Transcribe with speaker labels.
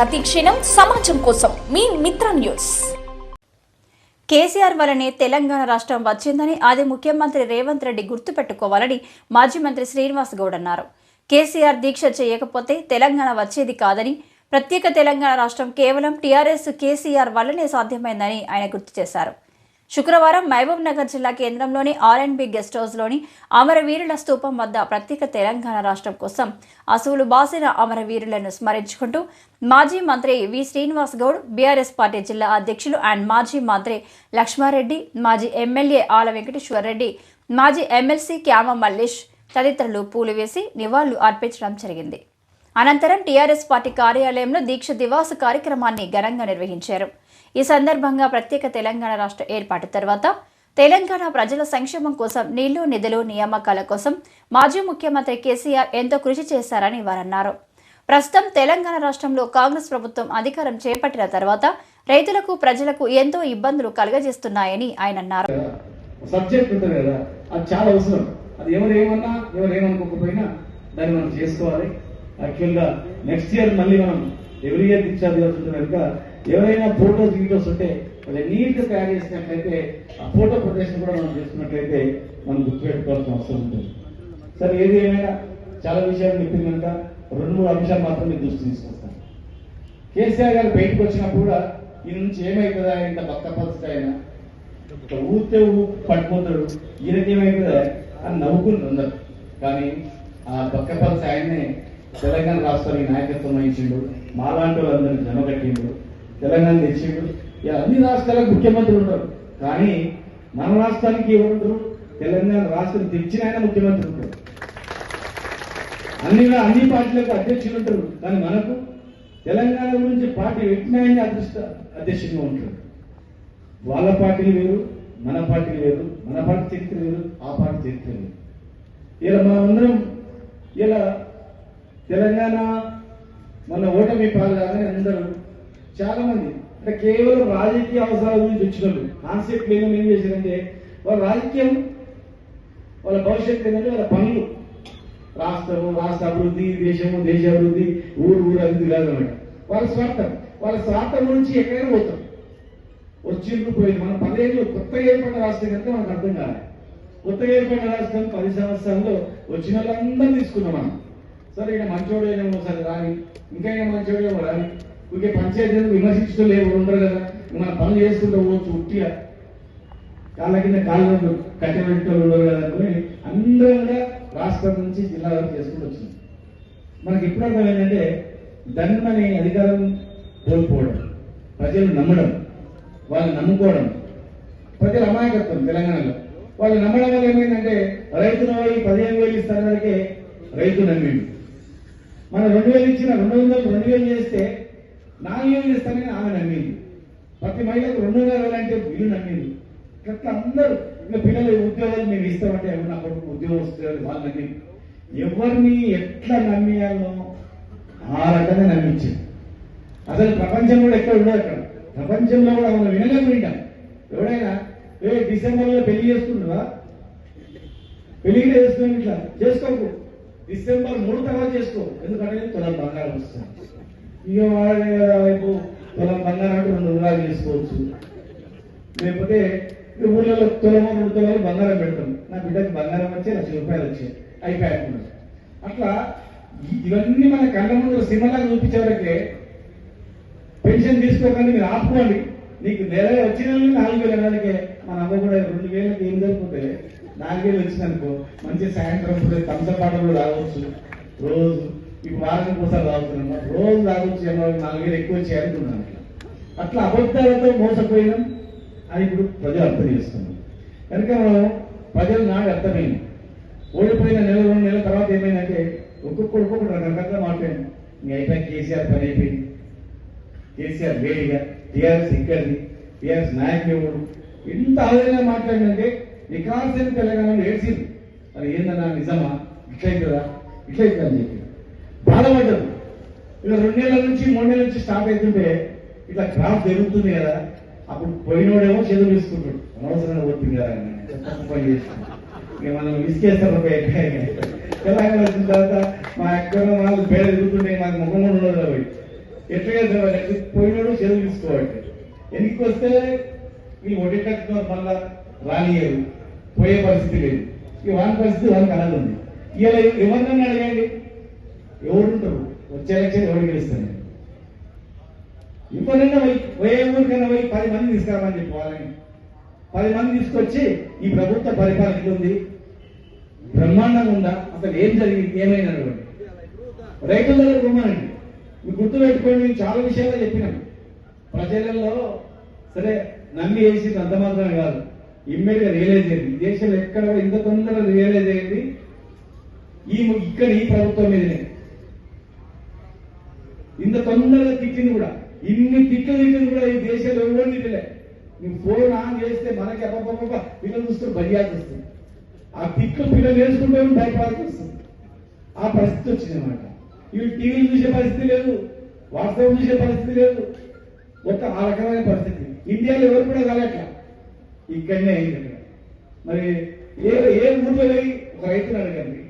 Speaker 1: ప్రతిక్షణం సమాజం కోసం. మీ మిత్ర న్యూస్.
Speaker 2: కేసీఆర్ వలనే తెలంగాణ రాష్ట్రం వచ్చిందని అది ముఖ్యమంత్రి రేవంత్ రెడ్డి గుర్తుపెట్టుకోవాలని మాజీ మంత్రి శ్రీనివాస్ గౌడ్ అన్నారు. కేసీఆర్ దీక్ష చేయకపోతే తెలంగాణ వచ్చేది కాదని ప్రత్యేక తెలంగాణ రాష్ట్రం కేవలం టీఆర్ఎస్ కేసీఆర్ వల్లనే సాధ్యమైందని ఆయన గుర్తు చేశారు. శుక్రవారం మహబూబ్ నగర్ జిల్లా కేంద్రంలోని ఆర్ అండ్ బి గెస్ట్ హౌస్లోని అమరవీరుల స్తూపం వద్ద ప్రత్యేక తెలంగాణ రాష్ట్రం కోసం అసువులు బాసిన అమరవీరులను స్మరించుకుంటూ మాజీ మంత్రి V Srinivas Goud BRS party జిల్లా అధ్యక్షులు అండ్ మాజీ మంత్రి లక్ష్మారెడ్డి మాజీ ఎమ్మెల్యే ఆల వెంకటేశ్వర రెడ్డి మాజీ ఎమ్మెల్సీ క్యామ మల్లేష్ తదితరులు పూలు వేసి నివాళులు అర్పించడం జరిగింది. అనంతరం టీఆర్ఎస్ పార్టీ కార్యాలయంలో దీక్ష దివాస్ కార్యక్రమాన్ని ఘనంగా నిర్వహించారు. ఈ సందర్భంగా ప్రత్యేక తెలంగాణ రాష్ట్ర ఏర్పాటు తర్వాత తెలంగాణ ప్రజల సంక్షేమం కోసం నీళ్ళు నిధులు నియామకాల కోసం మాజీ ముఖ్యమంత్రి కేసీఆర్ ఎంతో కృషి చేశారని వారన్నారు. ప్రస్తుతం తెలంగాణ రాష్ట్రంలో కాంగ్రెస్ ప్రభుత్వం అధికారం చేపట్టిన తర్వాత రైతులకు ప్రజలకు ఎంతో ఇబ్బందులు కలుగజేస్తున్నాయని ఆయన అన్నారు.
Speaker 3: సబ్జెక్ట్ ఉంటుంది కదా అది చాలా అవసరం. అది ఎవరు ఏమన్నా ఎవరు ఏమనుకోకపోయినా దాన్ని మనం చేసుకోవాలి. యాక్చువల్గా నెక్స్ట్ ఇయర్ మళ్ళీ మనం ఎవరి ఇయర్ దీక్షా అవుతుంది కనుక ఎవరైనా ఫోటోస్ వీడియోస్ ఉంటే అది నీట్గా తయారు చేసినట్లయితే ఆ ఫోటో ప్రదర్శన కూడా మనం చేసుకున్నట్లయితే మనం గుర్తుపెట్టుకోవాల్సిన అవసరం ఉంటుంది. సరే ఏది ఏమైనా చాలా విషయాలు చెప్పింది కనుక రెండు మూడు అంశాలు మాత్రం మీరు దృష్టి తీసుకొస్తాను. కేసీఆర్ గారు బయటకు వచ్చినప్పుడు కూడా ఈ నుంచి ఏమైతుందా ఇంత భక్త పరిస్థితి ఆయన ఇట్లా ఊరితే ఊ పడిపోతాడు ఈయనకేమైతుందా అని నవ్వుకుని ఉన్నారు. కానీ ఆ పక్క పరిస్థితి ఆయన్నే తెలంగాణ రాష్ట్రానికి నాయకత్వం వహించిండు మాలాంటి వాళ్ళందరినీ జమగట్టిండు తెలంగాణ తెచ్చిండు. ఇలా అన్ని రాష్ట్రాలకు ముఖ్యమంత్రులు ఉంటారు. కానీ మన రాష్ట్రానికి ఏమంటారు తెలంగాణ రాష్ట్రం తెచ్చిన ఆయన ముఖ్యమంత్రి ఉంటారు అన్ని అన్ని పార్టీలకు అధ్యక్షులు ఉంటారు. కానీ మనకు తెలంగాణ గురించి పార్టీ పెట్టిన ఆయన అదృష్ట అధ్యక్షుడిగా ఉంటారు వాళ్ళ పార్టీలు వేరు మన పార్టీలు వేరు మన పార్టీ చరిత్ర వేరు ఆ పార్టీ చరిత్ర వేరు. ఇలా మనందరం ఇలా తెలంగాణ మన ఓటమి పాల్గొని అందరూ చాలా మంది. అంటే కేవలం రాజకీయ అవసరాల గురించి వచ్చినప్పుడు కాన్సెప్ట్ ఏమో ఏం చేశారంటే వాళ్ళ రాజకీయం వాళ్ళ భవిష్యత్తు ఏంటంటే వాళ్ళ పనులు. రాష్ట్రము రాష్ట్ర అభివృద్ధి దేశము దేశ అభివృద్ధి ఊరు ఊరు అభివృద్ధి కాదన్నమాట వాళ్ళ స్వార్థం. వాళ్ళ స్వార్థం నుంచి ఎక్కడైనా పోతాం. వచ్చిండ్రు పోయింది మనం పదేళ్ళు కొత్తగా ఏర్పడిన రాష్ట్రం కనుక మనకు అర్థం కాలేదు కొత్తగా ఏర్పడిన రాష్ట్రం పది సంవత్సరాల్లో వచ్చిన వాళ్ళందరూ తీసుకున్నాం మనం. సరే ఇక మంచోడేనేమో సరే రాని ఇంకా ఇంకా మంచోడేమో రాని. ఇంకే పంచాయతీ విమర్శించడం లేవు ఉండరు కదా. మన పనులు చేసుకుంటూ పోవచ్చు ఉట్టిగా. కాళ్ళ కింద కాళ్ళు కట్టబెట్టుకొని ఉండరు కదా అనుకుని అందరూ కూడా రాష్ట్రం నుంచి జిల్లా వరకు చేసుకుంటూ వచ్చింది మనకి ఎప్పుడు అర్థమైందంటే దండని అధికారం కోల్పోవడం ప్రజలు నమ్మడం వాళ్ళు నమ్ముకోవడం ప్రజల అమాయకత్వం తెలంగాణలో. వాళ్ళు నమ్మడం వల్ల ఏమైందంటే రైతుల పోయి పదిహేను వేలు ఇస్తానకే రైతు నమ్మిండు. మనం రెండు వేలు ఇచ్చిన రెండు వందలు రెండు వేలు చేస్తే నాలుగు వేలు ఇస్తానని ఆమె నమ్మింది. ప్రతి మహిళకు రెండు వేలు అంటే వీళ్ళు నమ్మింది ఇట్లా అందరూ ఇంకా పిల్లలు ఉద్యోగాలు మేము ఇస్తామంటే ఎవరు నా కొడుకు ఉద్యోగం వస్తుంది వాళ్ళు నమ్మింది ఎవరిని ఎట్లా నమ్మియాలో ఆ రకంగా నమ్మించింది అసలు ప్రపంచం కూడా ఎక్కడ ఉండదు అక్కడ. ప్రపంచంలో కూడా మనం వినలేము ఎవడైనా ఏ డిసెంబర్లో పెళ్ళి చేసుకుంటున్నా పెళ్ళి కూడా చేసుకుని ఇట్లా చేసుకోకు. డిసెంబర్ మూడు తర్వాత చేసుకో. ఎందుకంటే తులం బంగారం వస్తుంది. ఇక వాళ్ళ వైపు తులం బంగారం అంటే రెండు రుణాలు చేసుకోవచ్చు లేకపోతే ఊళ్ళలో తులమో రెండు తులాలు బంగారం పెడతాం నా బిడ్డకి బంగారం వచ్చి లక్ష రూపాయలు వచ్చాయి అయిపోయి అట్లా ఇవన్నీ మన కళ్ళ ముందు సినిమాలకు చూపించేవరకే పెన్షన్ తీసుకోకండి మీరు ఆపుకోండి. నీకు నెల వచ్చిన నాలుగు వేల నెలకే మన అమ్మ కూడా రెండు వేలకి ఏం జరిగిపోతే నాలుగు వేలు వచ్చిందనుకో మంచి సాయంత్రం పూట కూడా రావచ్చు. రోజు ఇప్పుడు వారానికి ఒకసారి తాగుతున్నాం రోజు తాగొచ్చు ఏమో నాలుగు ఎక్కువ వచ్చి అనుకున్నాను అట్లా అబద్ధాలతో మోసపోయినాం. అని ఇప్పుడు ప్రజలు అర్థం చేస్తున్నాం కనుక మనం ప్రజలు నాకు అర్థమైంది. ఓడిపోయిన నెల రెండు నెలల తర్వాత ఏమైందంటే ఒక్కొక్కరు ఒక్కొక్కరు రకరకాలుగా మాట్లాడింది ఇంక అయిపోయి కేసీఆర్ పని అయిపోయింది. కేసీఆర్ వేడిగా టీఆర్ఎస్ ఇక్కడిది టీఆర్ఎస్ నాయకుడు ఎవడు ఇంత ఆవేదన మాట్లాడిందంటే వికాసం తెలంగాణలో ఏడ్చింది మరి ఏందన్నా నిజమా? ఇట్లయితుందా ఇట్లయితుందా అని చెప్పి. బాధపడ్డదు ఇక రెండేళ్ళ నుంచి మూడేళ్ళ నుంచి స్టార్ట్ అవుతుంటే ఇట్లా క్రాఫ్ జరుగుతుంది కదా అప్పుడు పోయినోడేమో చదువు తీసుకుంటాడు అనవసరంగా పోతుంది కదా అని. తప్పు పని చేస్తుంది ఇక మనం విసికేస్తాం ఒక తెలంగాణ వచ్చిన తర్వాత మా ఎక్కడ వాళ్ళు పేరు ఎదుగుతుంటే మాకు ముఖం కూడా ఉండదు పోయి ఎట్లా చేద్దాం పోయినాడు చదువు తీసుకోవాలి ఎందుకు వస్తే ఈ ఒడి కట్టుకున్న మళ్ళా రానియరు పోయే పరిస్థితి లేదు. ఈ వాని పరిస్థితి వానికి అలాగే ఉంది ఇలా ఎవరినన్నా అడగండి? ఎవరుంటారు వచ్చే ఎలక్షన్ ఎవరు గెలుస్తారు? ఇవ్వనన్నా పోయి పోయే ఊరికైనా పోయి పది మంది తీసుకురామని చెప్పి వాళ్ళని. పది మంది తీసుకొచ్చి ఈ ప్రభుత్వ పరిపాలన ఉంది? బ్రహ్మాండంగా ఉందా? అసలు ఏం జరిగింది? ఏమైనా రైతుల దగ్గర పోమానండి మీరు గుర్తు పెట్టుకోండి చాలా విషయాలు చెప్పినాను ప్రజలలో సరే నమ్మి వేసింది అంత మాత్రమే కాదు. ఇమ్మీడియట్ రియలైజ్ అయింది దేశంలో ఎక్కడ ఇంత తొందరగా రియలైజ్ అయింది ఈ ఇక్కడ ఈ ప్రభుత్వం మీదనే. తొందరగా తిట్టింది కూడా. ఇన్ని తిట్లు తిట్టింది కూడా ఈ దేశంలో ఎవరు తిట్టలే. నువ్వు ఫోన్ ఆన్ చేస్తే మనకి అబ్బబ్బబ్బ పిల్లలు చూస్తూ భయాలు వస్తుంది ఆ తిట్లు పిల్లలు వేసుకుంటే భయపడాల్సి వస్తుంది. ఆ పరిస్థితి వచ్చింది అనమాట వీళ్ళు టీవీలు చూసే పరిస్థితి లేదు. వాట్సాప్ చూసే పరిస్థితి లేదు. ఒక ఆ రకమైన పరిస్థితి. ఇండియాలో ఎవరు కూడా కాలేట్లా ఇక్కడనే అయింది మరి ఏ ఏ ఊర్లో ఒక రైతులు అడగండి.